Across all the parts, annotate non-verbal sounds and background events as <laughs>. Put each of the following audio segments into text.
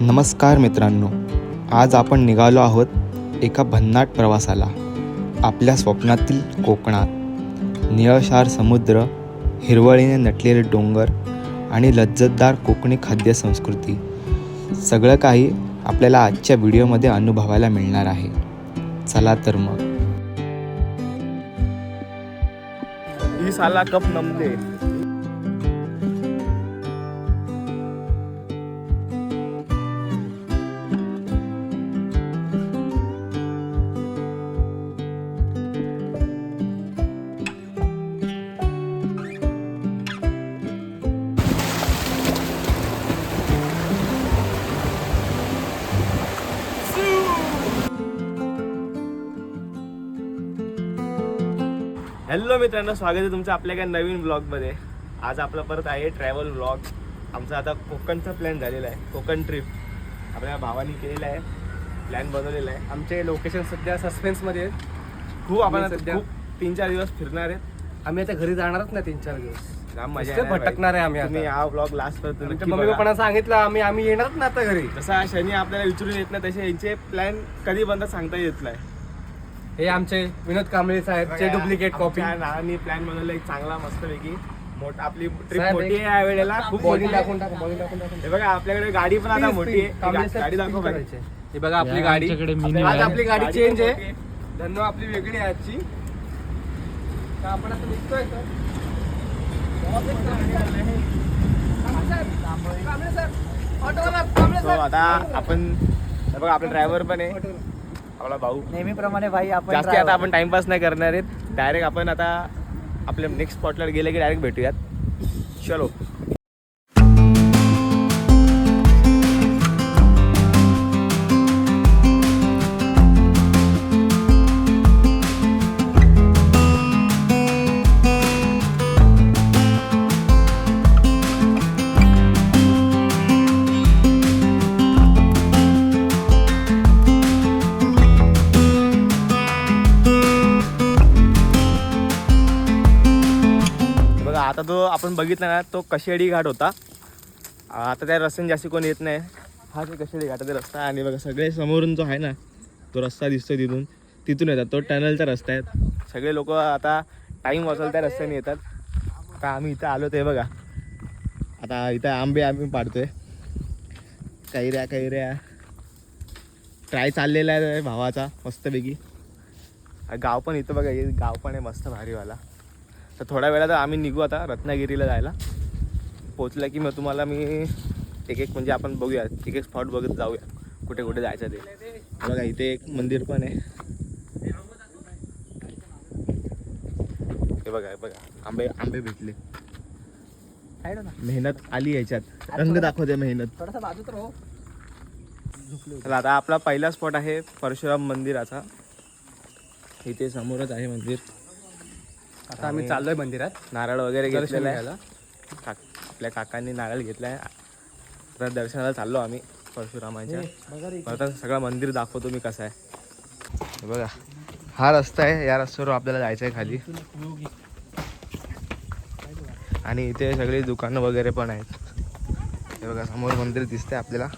नमस्कार मित्रांनो आज आपण निघालो आहोत एका भन्नाट प्रवासाला आपल्या स्वप्नातील कोकणात. निळशार समुद्र हिरवळीने नटलेले डोंगर आणि लज्जतदार कोकणी खाद्यसंस्कृती सगळं काही आपल्याला आजच्या व्हिडिओमध्ये अनुभवायला मिळणार आहे. चला तर मग. साला कप नमते. हॅलो मित्रांनो स्वागत आहे तुमचं आपल्या एका नवीन ब्लॉगमध्ये आज आपला परत आहे ट्रॅव्हल ब्लॉग आमचा आता कोकणचा प्लॅन झालेला आहे कोकण ट्रिप आपल्या भावानी केलेला आहे प्लॅन बनवलेला आहे. आमचे लोकेशन सध्या सस्पेन्समध्ये आहेत. खूप आपण आम्ही सध्या- तीन चार दिवस फिरणार आहेत. आम्ही आता घरी जाणारच नाही तीन चार दिवस. जाम मजा भटकणार आहे आम्ही तुम्ही आता. हा ब्लॉग लास्ट आमच्या नक्की मम्मी. पप्पांना सांगितलं आम्ही आम्ही येणारच ना आता घरी. जसा शनी आपल्याला विचारून येत नाही तसे यांचे प्लॅन कधी बनतात सांगता येत नाही. हे आमचे विनोद कांबळे साहेबचे डुप्लिकेट कॉपी नानांनी प्लॅन बनवला एक चांगला मस्तपैकी. मोठा आपली ट्रिप साहेब, मोठी आहे या वेळेला. खूप मोठी बॉडी आहे. टाकून टाकून बॉडी टाकून टाकून. हे बघा आपल्याकडे गाडी पण आता मोठी आहे. कांबळे गा- साहेब गाडी दाखव speed बघा. करायचे. हे बघा आपली गाडी. आज आपली गाडी चेंज आहे. मोठी आहे. धन्यवाद आपली वेगळी आहे आजची. तर आपण आता निघतोय तर. आता आपण हे बघा आपला ड्रायव्हर पण आहे. आपला भाऊ. नेहमीप्रमाणे भाई आपण जास्ती आता आपण टाइमपास नाही करणार आहेत. डायरेक्ट आपण आता आपल्या नेक्स्ट स्पॉटला गेले की डायरेक्ट भेटूयात. चलो. जो तो आपण बघितला ना तो कशेडी घाट होता. आता त्या रस्त्याने जास्त कोण येत नाही. हा ते कशेडी घाटाचा रस्ता आणि बघा सगळे समोरून जो आहे ना तो रस्ता दिसतोय तिथून. तिथून येतात. तो टनलचा रस्ता आहे. सगळे लोक आता टाईम वाचवल त्या रस्त्याने येतात. का आम्ही इथं आलो ते बघा. आता इथं आंबे आम्ही पाडतोय. कैऱ्या कैऱ्या. ट्राय चाललेला आहे भावाचा मस्तपैकी. गाव पण इथं बघा गाव पण आहे मस्त भारीवाला. तर थोड्या वेळात आम्ही निघू आता रत्नागिरीला जायला. पोचलं की मग तुम्हाला मी एक एक म्हणजे आपण बघूया एक एक स्पॉट बघत जाऊया कुठे कुठे जायचं ते. बघा इथे एक मंदिर पण आहे. हे बघा हे बघा आंबे आंबे भेटले. मेहनत आली याच्यात. रंग दाखवते मेहनत. राहो चला आता आपला पहिला स्पॉट आहे परशुराम मंदिराचा. इथे समोरच आहे मंदिर. आता आम्ही चाललोय मंदिरात. नारळ वगैरे घेतलेला आहे. काक आपल्या काकांनी नारळ घेतलाय. आता दर्शनाला चाललो आम्ही परशुरामांच्या. आता सगळं मंदिर दाखवतो मी कसं आहे. हे बघा. हा रस्ता आहे. या रस्त्यावर आपल्याला जायचं आहे खाली. आणि इथे सगळी दुकानं वगैरे पण आहेत. हे बघा समोर मंदिर दिसते आपल्याला.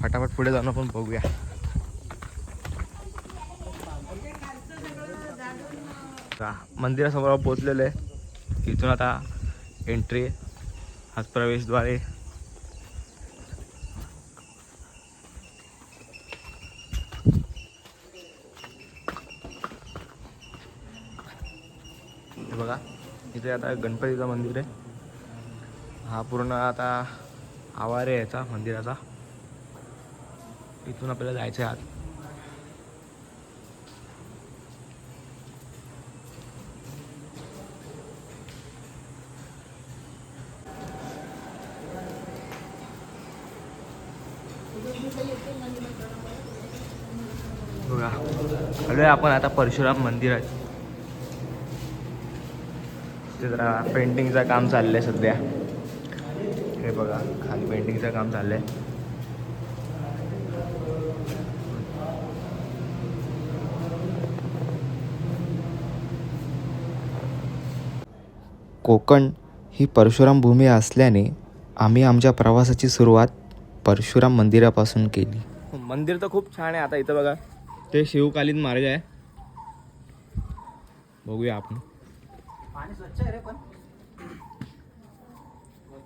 फटाफट पुढे जाऊन आपण बघूया. आता मंदिरासमोर आपण पोचलेलो आहे. इथून आता एंट्री हाच प्रवेशद्वारे बघा इथे आता गणपतीचं मंदिर आहे. हा पूर्ण आता आवार आहे याचा मंदिराचा. इथून आपल्याला जायचं आहे आत बघा आलोय आपण आता परशुराम मंदिरात. ते जरा पेंटिंगचं काम चाललंय सध्या. हे बघा खाली पेंटिंगचं काम चाललंय. कोकण ही परशुराम भूमी असल्याने आम्ही आमच्या प्रवासाची सुरुवात परशुराम मंदिरापासून केली. मंदिर तर खूप छान आहे. आता इथं बघा ते शिवकालीन मार्ग आहे. बघूया आपण. पाणी स्वच्छ आहे रे पण.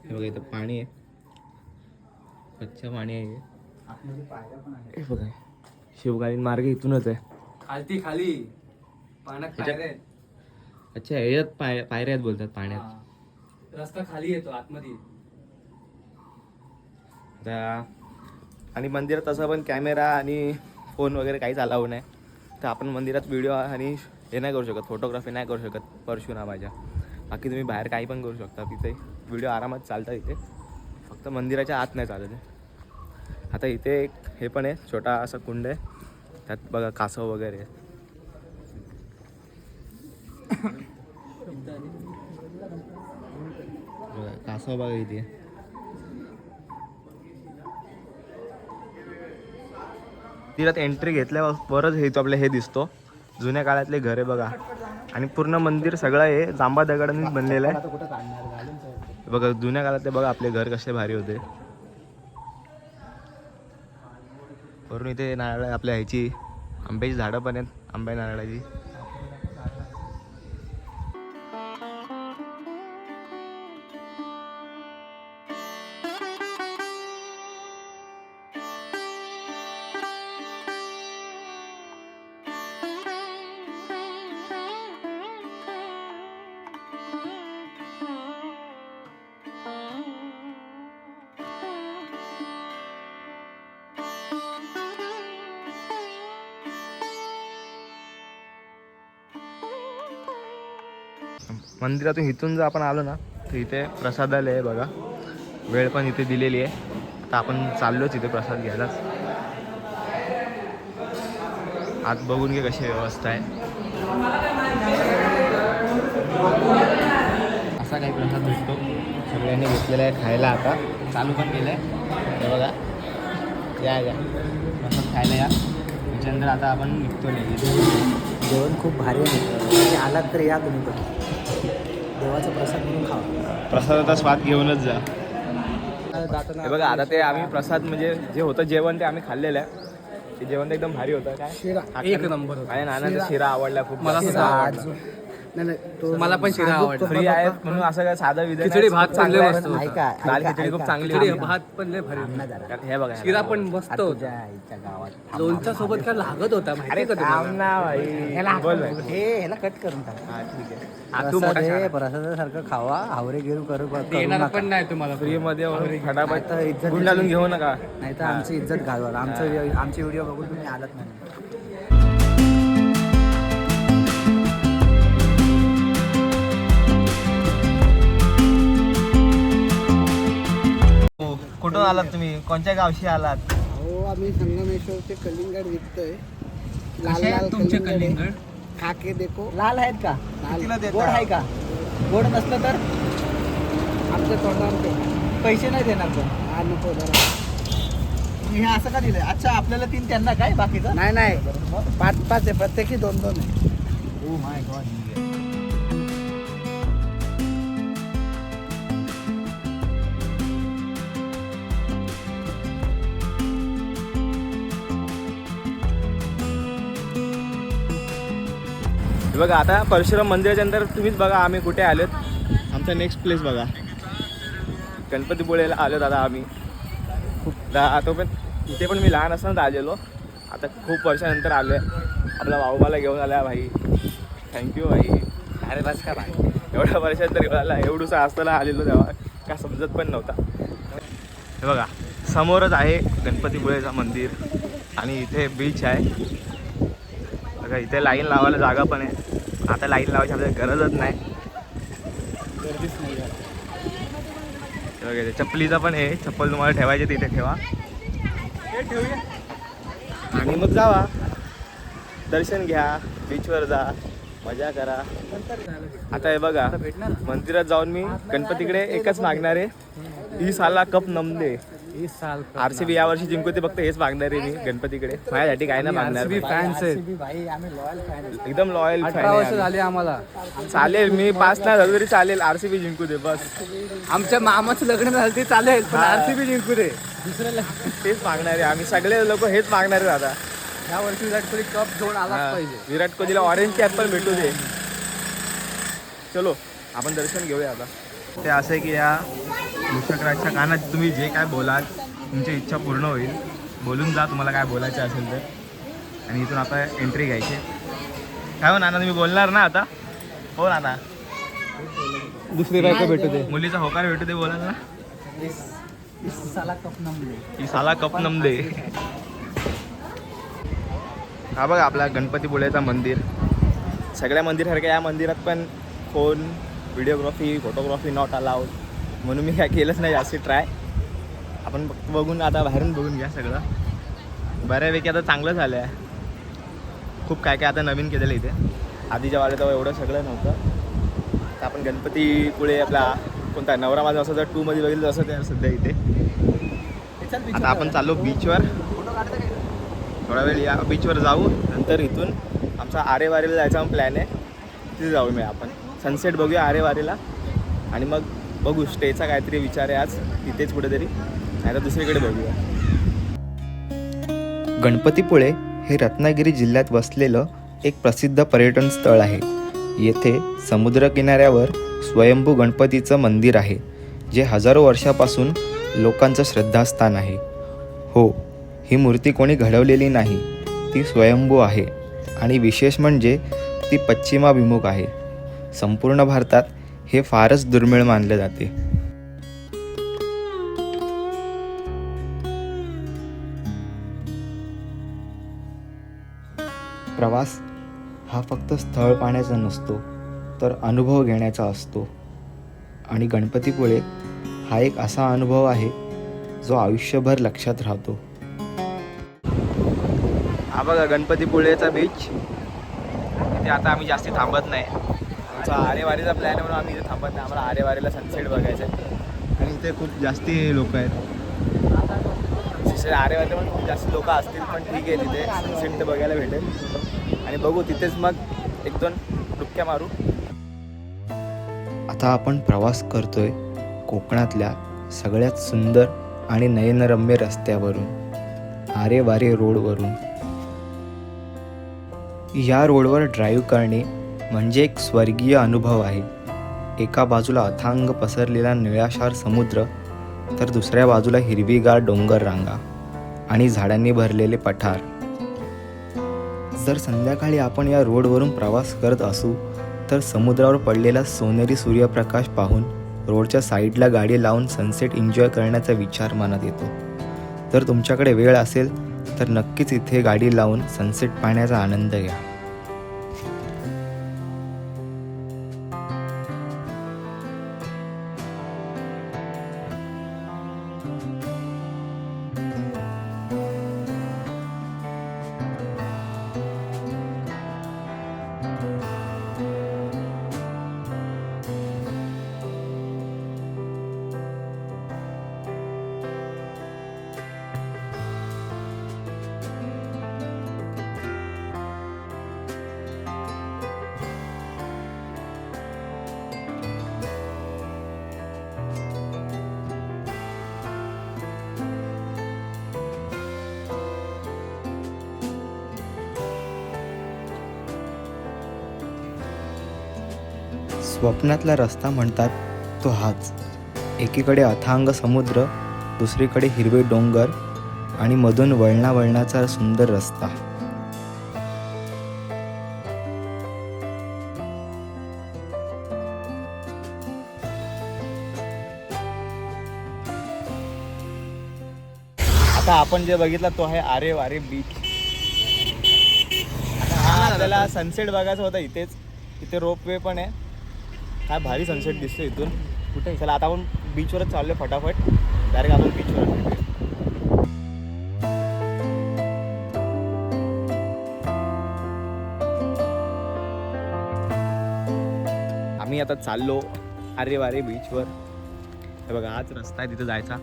हे बघा इथं पाणी आहे. स्वच्छ पाणी आहे. हे. बघा शिवकालीन मार्ग इथूनच आहे. खालती खाली. पाण्यात ह्याच्यात- पायऱ्या आहेत. अच्छा याच्यात पाय पायऱ्या आहेत बोलतात पाण्यात. हा. रस्ता खाली येतो आतमध्ये. आता आणि मंदिरात तसं पण कॅमेरा आणि फोन वगैरे काहीच अलाव नाही. तर आपण मंदिरात व्हिडिओ आणि हे नाही करू शकत फोटोग्राफी नाही करू शकत परशुरामाच्या बाकी तुम्ही बाहेर काही पण करू शकता तिथे व्हिडिओ आरामात चालतात इथे. फक्त मंदिराच्या आत नाही चालत आहे आता इथे एक हे पण आहे छोटा असा कुंड आहे. त्यात बघा कासव वगैरे आहे कासव बघा इथे. मंदिरात एंट्री घेतल्यावरच हे तो आपल्या हे दिसतो. जुन्या काळातले घरे बघा. आणि पूर्ण मंदिर सगळं हे जांबा दगडांनीच बनलेलं आहे. बघा जुन्या काळातले बघा आपले घर कसे भारी होते. वरून इथे नारळ आपल्या ह्याची आंब्याची झाडं पण आहेत आंब्या नारळाची. मंदिरातून इथून जर आपण आलो ना तर इथे प्रसादालय आहे बघा. वेळ पण इथे दिलेली आहे. आता आपण चाललोच इथे प्रसाद घ्यायलाच आत बघून घे कशी व्यवस्था आहे. असा काही प्रसाद भेटतो सगळ्यांनी घेतलेला आहे खायला आता. चालू पण केलं आहे हे बघा. या या. प्रसाद खायला या. त्याच्यानंतर आता आपण निघतो नाही जेवण खूप भारी आहे. तुम्ही आलात तर या तुम्ही पण. देवाचा प्रसाद म्हणून खावा. प्रसादाचा स्वाद घेऊनच जा. हे बघा आता ते आम्ही प्रसाद म्हणजे जे होतं जेवण ते आम्ही खाल्लेलं आहे. ते जेवण तर एकदम भारी होतं. काय? शिरा. एक नंबर होता. माझ्या नानाचा शिरा. आवडला खूप. मला. नाही नाही तो मला पण शिरा आवडला. फ्री आहे म्हणून असं काय साधा विधान खिचडी भात चांगलं. मस्त ऐका दाल ऐका, खिचडी खूप ऐका. चांगली खिचडी होती. भात पण लय भारी होता. हे बघा शिरा. पण मस्त आता होता तुझ्या आईच्या गावात लोणच्या सोबत काय लागत होता माहिती अरे का थांब तुम्हाला ना भाई ह्याला बोल भाई. हे ह्याला कट करून टाक हा ठीक आहे हा, तू प्रसाद मोठा आहे, शाळा. प्रसादासारखं खावा हावरे गिरू करू करू देणार नका. पण नाही तुम्हाला फ्री मध्ये फटाफट आता इज्जत गुंड घालून घेऊ नका नाही तर आमची इज्जत घालवाल आमचं आमचे व्हिडिओ बघून तुम्ही आलात नाही कुठून आलात तुम्ही? कोणत्या गावशी आलात? हो आम्ही संगमेश्वरचे कलिंगड विकतोय. लाल कसे आहेत लाल तुमचे कलिंगड. खाके देखो. लाल आहेत का? कितीला देता? गोड आहे का? गोड नसलं तर? आमच्या तोंडावर पैसे नाही देणार पण. हा नको जरा. हे असं का दिलंय? अच्छा आपल्याला तीन त्यांना काय बाकीचं? नाही नाही. पाच पाच आहे प्रत्येकी दोन दोन आहे. ओ माय गॉड हे बघा आता परशुराम मंदिराच्या नंतर तुम्हीच बघा आम्ही कुठे आलोत. आमचा नेक्स्ट प्लेस बघा. गणपतीपुळेला आलोत आता आम्ही. खूप दा- तो पण इथे पण मी लहान असतानाच आलेलो. आता खूप वर्षानंतर आलो आहे आपला भाऊबाला घेऊन आला भाई. थँक्यू भाई. अरे बस का भाई? एवढ्या वर्षानंतर घेऊन आला एवढूसा असताना आलेलो तेव्हा. काय समजत पण नव्हता. हे बघा समोरच आहे गणपतीपुळेचं मंदिर आणि इथे बीच आहे. बघा इथे लाईन लावायला जागा पण आहे. आता लाईन लावायची आपल्याला गरजच नाही. हे बघा चप्पलीचा पण आहे चप्पल तुम्हाला ठेवायची तिथे ठेवा. आणि मग जावा. दर्शन घ्या बीचवर जा मजा करा. आता हे बघा मंदिरात जाऊन मी गणपतीकडे एकच मागणार आहे. ही साला कप नमदे आरसीबी यावर्षी जिंकू ते फक्त हेच मागणार आहे मी गणपतीकडे. माझ्यासाठी काय नाही मागणार आरसीबी फॅन्स आहेत. एकदम लॉयल अठरा वर्ष झाली आम्हाला. चालेल मी पाच नाही झालो तरी चालेल. आरसीबी जिंकू दे बस. आमच्या मामाचं लग्न झालं ते चालेल पण आरसीबी जिंकू दे. तेच मागणार आहे आम्ही. सगळे लोक हेच मागणार आहेत आता. या वर्षी विराट कोहली कप घेऊन आलाच हा, पाहिजे. विराट कोहलीला ऑरेंज कॅप पण भेटू दे. चलो आपण दर्शन घेऊया आता. ते असं आहे की या मुशकराजच्या कानात तुम्ही जे काय बोलाल तुमची इच्छा पूर्ण होईल. बोलून जा तुम्हाला काय बोलायचं असेल तर. आणि इथून आता एंट्री घ्यायची. काय हो नाना तुम्ही बोलणार ना आता? हो नाना. दुसरी बायको भेटू दे. मुलीचा होकार भेटू दे बोलाल ना. साला कप नमले ही साला कप नमदे हा बघा आपला गणपतीपुळेचा मंदिर. सगळ्या मंदिरासारख्या या मंदिरात पण phone videography photography not allowed म्हणून मी काय केलंच नाही जास्त ट्राय आपण फक्त बघून आता बाहेरून बघून घ्या सगळं. बऱ्यापैकी आता चांगलं झालं आहे खूप काय काय आता नवीन केलेलं इथे. आधीच्या वाले तेव्हा एवढं सगळं नव्हतं. तर आपण गणपतीपुळे आपला कोणता नवरा माझा असं जर टूमध्ये बघितलं असं ते सध्या इथे. आता आपण चाललो बीचवर थोडा वेळ या बीचवर जाऊ. नंतर इथून आमचा आरे वारीला जायचा प्लॅन आहे. तिथे जाऊ मी आपण. सनसेट बघूया आरेवारीला आणि मग बघू स्टेचा काहीतरी विचार आहे आज. तिथेच कुठेतरी. नाही तर दुसरीकडे बघूया. गणपतीपुळे हे रत्नागिरी जिल्ह्यात वसलेलं एक प्रसिद्ध पर्यटन स्थळ आहे. येथे समुद्रकिनाऱ्यावर स्वयंभू गणपतीचं मंदिर आहे जे हजारो वर्षापासून लोकांचं श्रद्धास्थान आहे. हो ही मूर्ती कोणी घडवलेली नाही ती स्वयंभू आहे. आणि विशेष म्हणजे ती पश्चिमाभिमुख आहे. संपूर्ण भारतात हे फारच दुर्मिळ मानले जाते. प्रवास हा फक्त स्थळ पाहण्याचा नसतो तर अनुभव घेण्याचा असतो. आणि गणपतीपुळे हा एक असा अनुभव आहे जो आयुष्यभर लक्षात राहतो. हा बघा गणपतीपुळेचा बीच इथे आता आम्ही जास्ती थांबत नाही. आमचा आरेवारीचा प्लॅन आहे म्हणून आम्ही इथे थांबत नाही. आम्हाला आरेवारीला सनसेट बघायचं आहे. आणि इथे खूप जास्ती लोक आहेत. तसे आरेवारीला पण खूप जास्त लोक असतील पण ठीक आहे तिथे. सनसेट तर बघायला भेटेल. आणि बघू तिथेच मग एक दोन डुबक्या मारू. आता आपण प्रवास करतोय कोकणातल्या सगळ्यात सुंदर आणि नयनरम्य रस्त्यावरून आरे वारे रोडवरून. या रोडवर ड्राईव्ह करणे म्हणजे एक स्वर्गीय अनुभव आहे. एका बाजूला अथांग पसरलेला निळाशार समुद्र तर दुसऱ्या बाजूला हिरवीगार डोंगर रांगा आणि झाडांनी भरलेले पठार. जर संध्याकाळी आपण या रोडवरून प्रवास करत असू तर समुद्रावर पडलेला सोनेरी सूर्यप्रकाश पाहून रोडच्या साईडला गाडी लावून सनसेट एन्जॉय करण्याचा विचार मनात येतो. जर तुमच्याकडे वेळ असेल तर नक्कीच इथे गाडी लावून सनसेट पाहण्याचा आनंद घ्या. स्वप्नातला रस्ता म्हणतात तो हाच. एकीकडे अथांग समुद्र दुसरीकडे हिरवे डोंगर आणि मधून वळणा वळणाचा सुंदर रस्ता. आता आपण जे बघितलं तो आहे आरे वारे बीच आता हा आपल्याला सनसेट बघायचा होता इथेच इथे रोप वे पण आहे. काय भारी सनसेट दिसतो इथून. कुठे? चला आता आपण बीचवरच चाललोय फटाफट. डायरेक्ट आपण बीचवर भेटूया. आम्ही आता चाललो आरे वारे. बीचवर हे बघा हाच रस्ता आहे तिथे जायचा.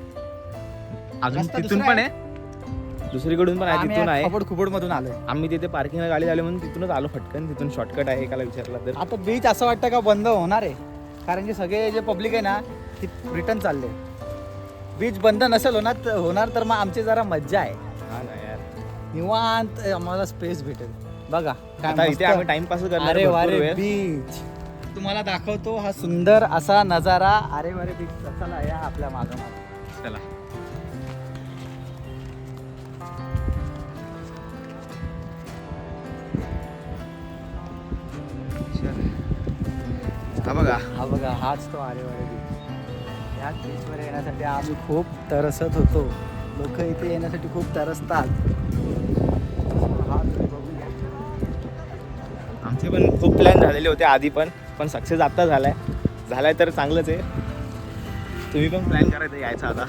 अजून तिथून पण आहे. दुसरीकडून पण आहे तिथून आहे. खबड खुबड मधून आलोय. आम्ही तिथे पार्किंगला गाडी झाली म्हणून तिथूनच आलो फटकन तिथून शॉर्टकट आहे एकाला विचारला तर. आता बीच असं वाटतं का बंद होणार आहे? कारण की सगळे जे पब्लिक आहे ना ती रिटर्न चालले. बीच बंद नसेल होणार होणार तर मग आमची जरा मज्जा आहे. निवांत आम्हाला स्पेस भेटेल. बघा काय. इथे आम्ही टाइमपास करणार अरे. बीच तुम्हाला दाखवतो हा सुंदर असा नजारा. अरे वारे बीच चला या आपल्या मागं मागं. चला. बघा. हा बघा हाच तो अरे वारे बीच ह्याच बीचवर येण्यासाठी आम्ही खूप तरसत होतो. लोक इथे येण्यासाठी खूप तरसतात. हा. आमचे पण खूप प्लॅन झालेले होते आधी पण पण सक्सेस आता झालाय. झालाय तर चांगलंच आहे. तुम्ही पण प्लॅन करायचं यायचा आता.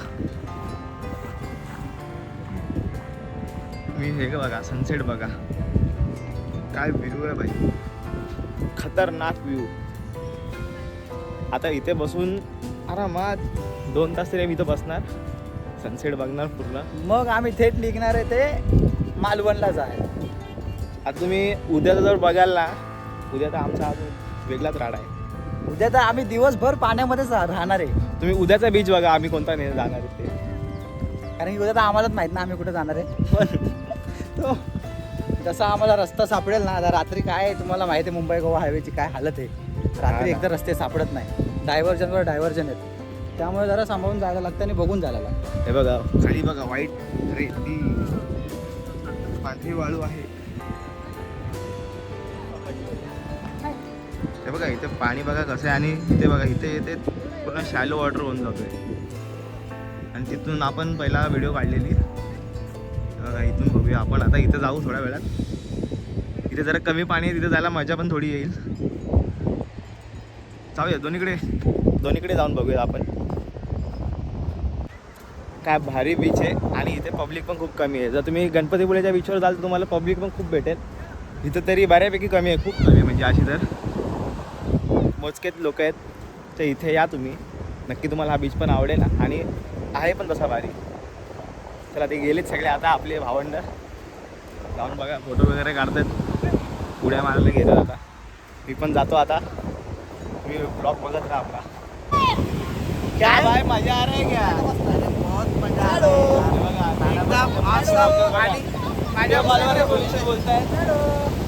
मी हे बघा सनसेट बघा. काय व्ह्यू आहे भाई. खतरनाक व्ह्यू आता इथे बसून आरामात दोन तास तरी आम्ही इथं बसणार. सनसेट बघणार पूर्ण. मग आम्ही थेट निघणार आहे ते मालवणला जाय. आता तुम्ही उद्याचं जर बघाल ना उद्या तर आमचा अजून वेगळाच राडा आहे. उद्या तर आम्ही दिवसभर पाण्यामध्येच राहणार आहे. तुम्ही उद्याचा बीच बघा आम्ही कोणता नाही जाणार आहे ते कारण की उद्या तर आम्हालाच माहीत ना आम्ही कुठे जाणार आहे. <laughs> पण तो जसा आम्हाला रस्ता सापडेल ना आता रात्री काय आहे तुम्हाला माहिती आहे मुंबई गोवा हायवेची काय हालत आहे. रात्री. एकदा रस्ते सापडत नाही. डायव्हर्जनवर डायव्हर्जन आहेत त्यामुळे जरा सांभाळून जायला लागतं आणि बघून जायला लागतं. हे बघा खाली बघा वाईट रेती पांढरी वाळू आहे. हे बघा इथे पाणी बघा कसं आहे आणि इथे बघा इथे येते पूर्ण शॅलो वॉटर होऊन जातोय. आणि तिथून आपण पहिला व्हिडिओ काढलेली. बघा इथून बघूया. आपण आता इथे जाऊ थोड्या वेळात. इथे जरा कमी पाणी आहे तिथे जायला मजा पण थोडी येईल. जाऊया दोन्हीकडे. दोन्हीकडे जाऊन बघूया आपण. काय भारी बीच आहे आणि इथे पब्लिक पण खूप कमी आहे. जर तुम्ही गणपतीपुळेच्या बीचवर जाल तर तुम्हाला पब्लिक पण खूप भेटेल. इथं तरी बऱ्यापैकी कमी आहे खूप. कमी म्हणजे अशी तर. मोजकेच लोक आहेत. तर इथे या तुम्ही. नक्की तुम्हाला हा बीच पण आवडेल आणि आहे पण तसा भारी. चला ते गेलेत सगळे. आता आपले भावंड. जाऊन बघा फोटो वगैरे काढतात. उड्या मारायला गेलं आता. मी पण जातो आता. तुम्ही ब्लॉग बघत राहा आपला. क्या? भाई मजा आ रहा है क्या माझ्या कॉलवर पोलीस बोलताय.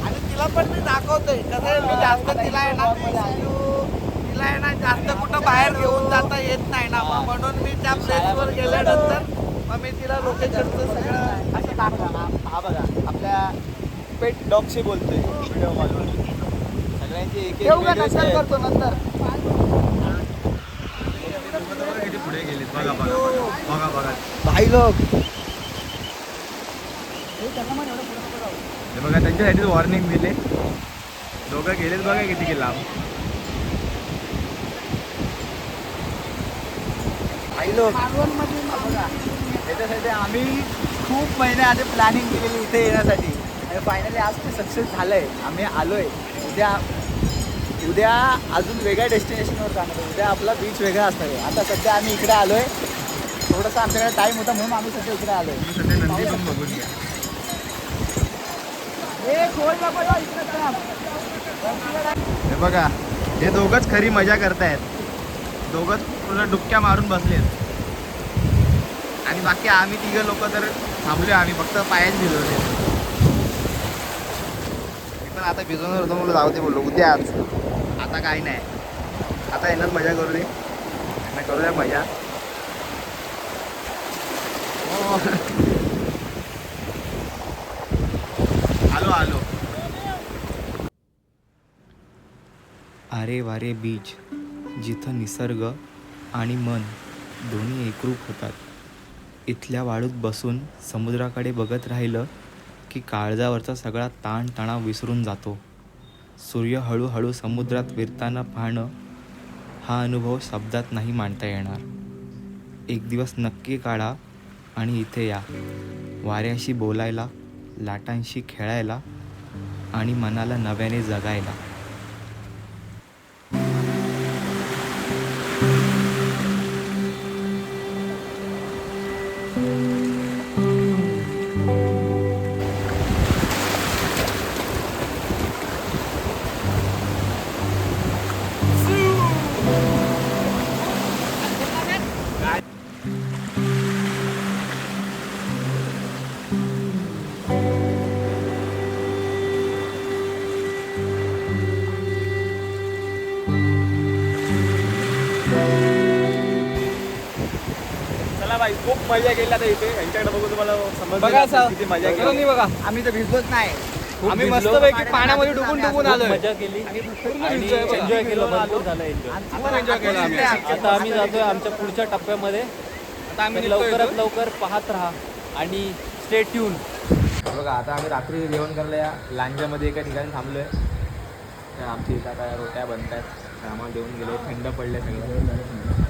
आणि तिला पण मी दाखवतोय. कसं मी जास्त तिला आहे ना तिला आहे ना जास्त कुठं बाहेर घेऊन जाता येत नाही ना. म्हणून मी त्या प्लेसवर गेल्यानंतर मग मी तिला लोकेशनचं सगळं असं दाखवा हा हा बघा आपल्या पेट डॉगशी बोलतोय. व्हिडिओ कॉलवर ठेवू का वेगळीच नंतर आहे. करतो नंतर? किती पुढे गेलेत बघा बघा बघा बघा भाई लोक हे बघा त्यांच्यासाठी वॉर्निंग दिले. दोघं गेलेत बघा किती की लांब भाई लोक त्याच्यासाठी आम्ही खूप महिने आधी प्लॅनिंग केलेली इथे येण्यासाठी. आणि फायनली आज ते सक्सेस झालं आहे आम्ही आलो आहे उद्या उद्या अजून वेगळ्या डेस्टिनेशनवर जाणार आहे. उद्या आपला बीच वेगळा असणार आहे. आता सध्या आम्ही इकडे आलो आहे थोडंसं आमच्याकडे टाईम होता म्हणून आम्ही सध्या इकडे आलो आहे हे बघा हे दोघंच खरी मजा करतायत. दोघंच पूर्ण डुबक्या मारून बसलेत. आणि बाकी आम्ही तिघं लोक तर थांबले आम्ही फक्त पायाच भिजवले मी पण आता भिजवणार होतो मला जाऊ दे बोललो उद्याच आता काही नाही. आता येणार मजा करू दे. यांना करूया मजा. हो. आलो आलो. आरे वारे बीच जिथं निसर्ग आणि मन दोन्ही एकरूप होतात. इथल्या वाळूत बसून समुद्राकडे बघत राहिलं की काळजावरचा सगळा ताण तणाव विसरून जातो. सूर्य हळूहळू समुद्रात विरताना पाहणं हा अनुभव शब्दात नाही मांडता येणार. एक दिवस नक्की काढा आणि इथे या. वाऱ्याशी बोलायला लाटांशी खेळायला आणि मनाला नव्याने जगायला. मजा केली आता इथे. यांच्याकडे बघून तुम्हाला समज बघा असं. किती मजा केली. बघा. आम्ही तर भिजलोच नाही. आम्ही मस्तपैकी पाण्यामध्ये डुबून डुबून आलोय. मजा केली. एन्जॉय केलं. भरपूर झालं एन्जॉय खूप एन्जॉय केला आम्ही. आता आम्ही जातोय आमच्या पुढच्या टप्प्यामध्ये. आता आम्ही लवकरात. लवकर पाहत राहा आणि स्टे ट्यून बघा आता आम्ही रात्री जेवण करायला या लांजामध्ये एका ठिकाणी थांबलोय. आमची इथं आता रोट्या बनत आहेत आम्हाला देऊन गेले थंड पडले सगळं.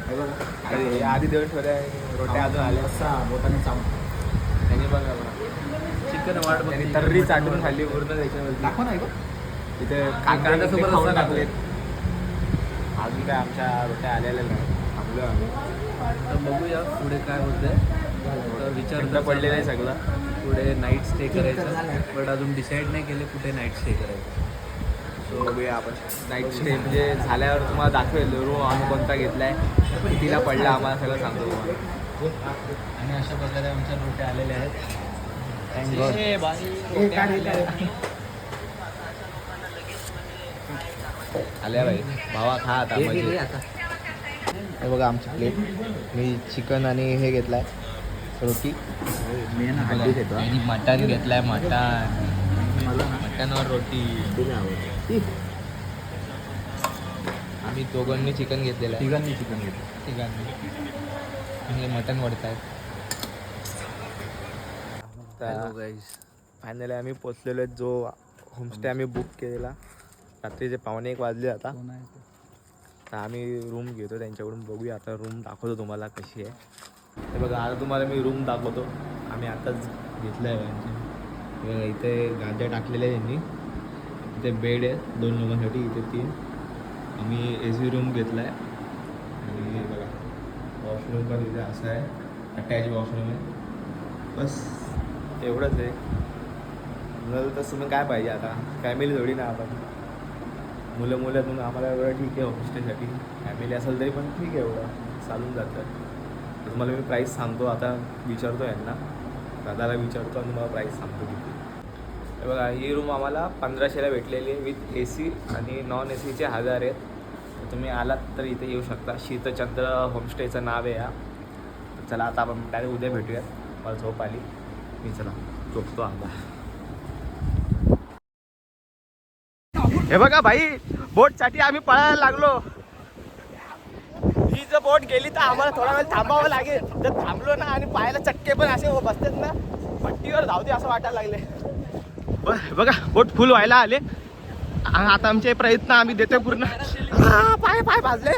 हे बघा अरे हे आधी देऊन ठेवले रोट्या अजून आले बोटाने त्यांनी बघा. चिकन वाट त्यांनी तर्री चाटून खाल्ली पूर्ण त्याच्यामध्ये दाखव नाही तिथे कांदा टाकलेत. अजून काय आमच्या रोट्या आलेल्या नाही. थांबलो आम्ही. तर बघूया पुढे काय होतंय. विचार पडलेलं आहे सगळं. पुढे नाईट स्टे करायचं. पण अजून डिसाईड नाही केले कुठे नाईट स्टे करायचं. सो बघूया आपण. नाईट स्टे म्हणजे झाल्यावर तुम्हाला दाखवेल रूम आम्ही कोणता घेतलाय. कितीला पडला आम्हाला सगळं सांगतो तुम्हाला. आणि अशा प्रकारे आमच्या रोट्या आलेल्या आहेत. आल्या बाई. भावा खा आता मजे हे बघा आमची प्लेट मी चिकन आणि हे घेतलाय. रोटी. हंडी घेतो आणि मटण घेतलाय मटण. मटणवर रोटी. आम्ही दोघांनी चिकन घेतलेलं आहे. तिघांनी चिकन घेतलं. तिघांनी. हे मटन वाढताय फायनली आम्ही पोचलेलो आहे जो होमस्टे आम्ही बुक केलेला. रात्रीचे पावणे एक वाजले आता. तर आम्ही रूम घेतो त्यांच्याकडून बघूया. आता रूम दाखवतो तुम्हाला कशी आहे. हे बघा आता तुम्हाला मी रूम दाखवतो. आम्ही आताच घेतलं आहे हे बघा इथे गाद्या टाकलेल्या त्यांनी इथे बेड आहे दोन लोकांसाठी इथे तीन. आम्ही ए सी रूम घेतला आहे आणि बघा वॉशरूम पण इथे असं आहे. अटॅच वॉशरूम आहे. बस. एवढंच आहे. मुलं तसं मग काय पाहिजे आता? फॅमिली थोडी ना आपण. मुलं मुलं म्हणून आम्हाला एवढं ठीक आहे हॉस्टेलसाठी फॅमिली असेल तरी पण ठीक आहे एवढं. चालून जातं. तर तुम्हाला मी प्राईस सांगतो आता विचारतो यांना. दादाला विचारतो आणि मला प्राईस सांगतो किती हे बघा ही रूम आम्हाला पंधराशेला भेटलेली आहे विथ ए सी आणि नॉन ए सीचे हजार आहेत. तर तुम्ही आलात तर इथे येऊ शकता. शीतचंद्र होमस्टेचं नाव आहे या चला आता आपण डायरेक्ट उद्या भेटूयात. मला झोप आली. मी चला झोपतो आता. हे बघा भाई बोटसाठी आम्ही पळायला लागलो. जर बोट गेली तर आम्हाला थोडा वेळ थांबावं लागेल. जर थांबलो ना आणि पायाला चक्के पण असे हो बसतात ना पट्टीवर धावते असं वाटायला लागले. बघा बोट फुल व्हायला आले. आता आमचे प्रयत्न आम्ही देतोय पूर्ण. पाय पाय भाजले.